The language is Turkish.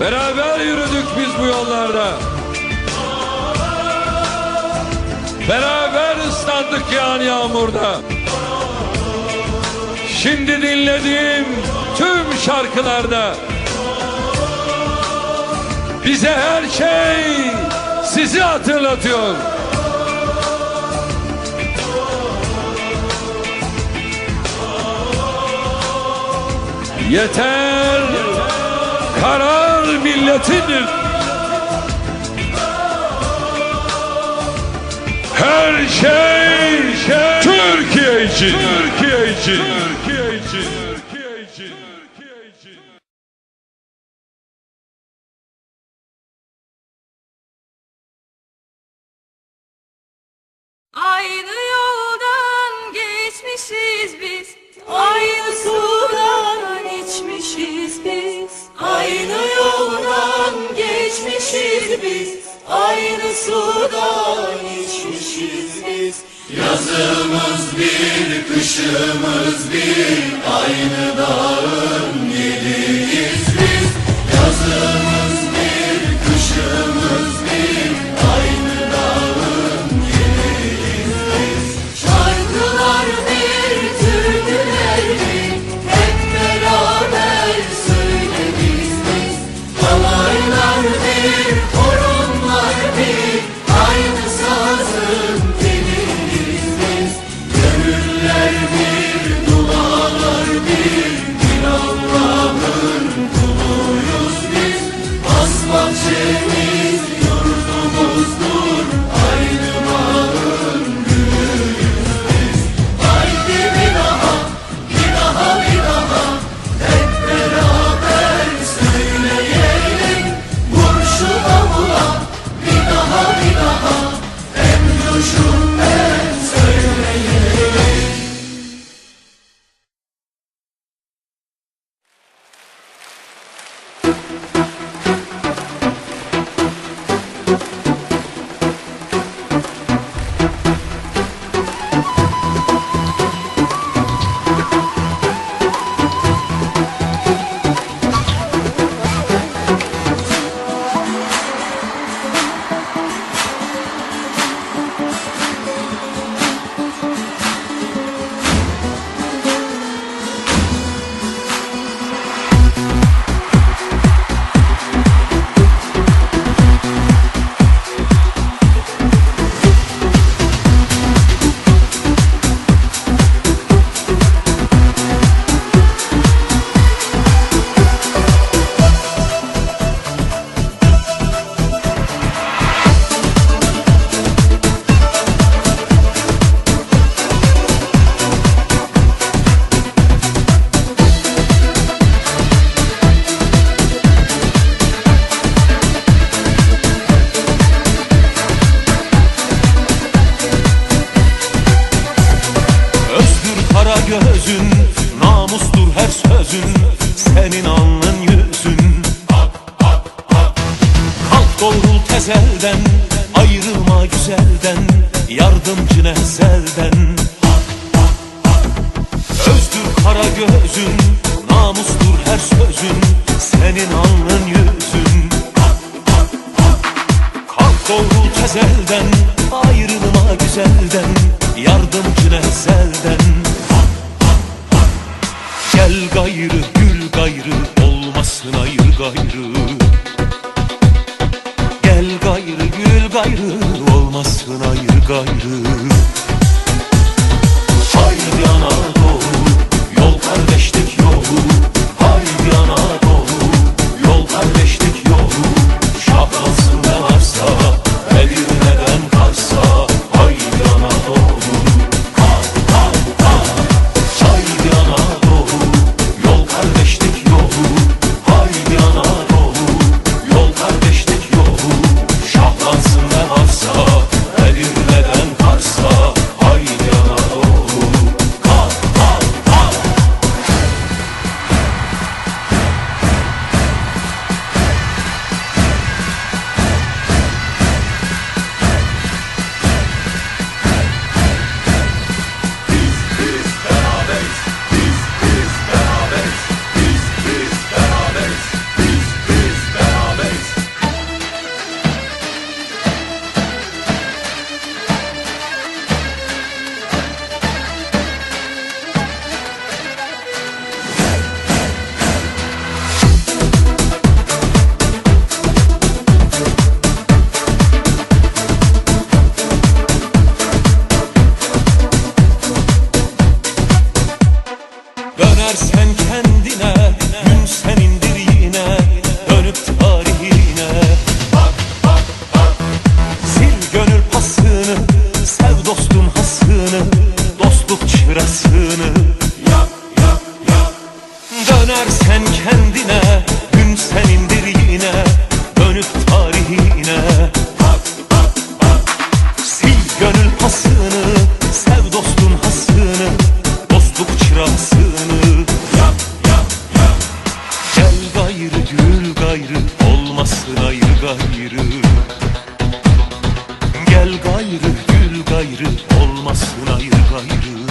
Beraber yürüdük biz bu yollarda. Beraber ıslandık yağan yağmurda. Şimdi dinlediğim tüm şarkılarda bize her şey sizi hatırlatıyor. Yeter, karar milletindir. Her şey, şey. Türkiye için, Türkiye için, Türkiye için, Türkiye için, Türkiye için. Aynı yoldan geçmişiz biz. Aynı sudan içmişiz biz. Aynı yoldan geçmişiz biz Aynı sudan içmişiz biz. Yazımız bir, kışımız bir Aynı dağın yediyiz dualar bir gözün, namustur her sözün, senin alnın yüzün. Kalk doğrul tezelden, ayrılma güzelden, yardımcı nezelden. Özdür kara gözün, namustur her sözün, senin alnın yüzün. Kalk doğrul tezelden, ayrılma güzelden, yardımcı nezelden. Gel gayrı, gül gayrı, olmasın ayrı gayrı. Gel gayrı, gül gayrı, olmasın ayrı gayrı. Haydi Anadolu, yol kardeşlik gayrı. Gel gayrı gül gayrı olmasın ayır gayrı.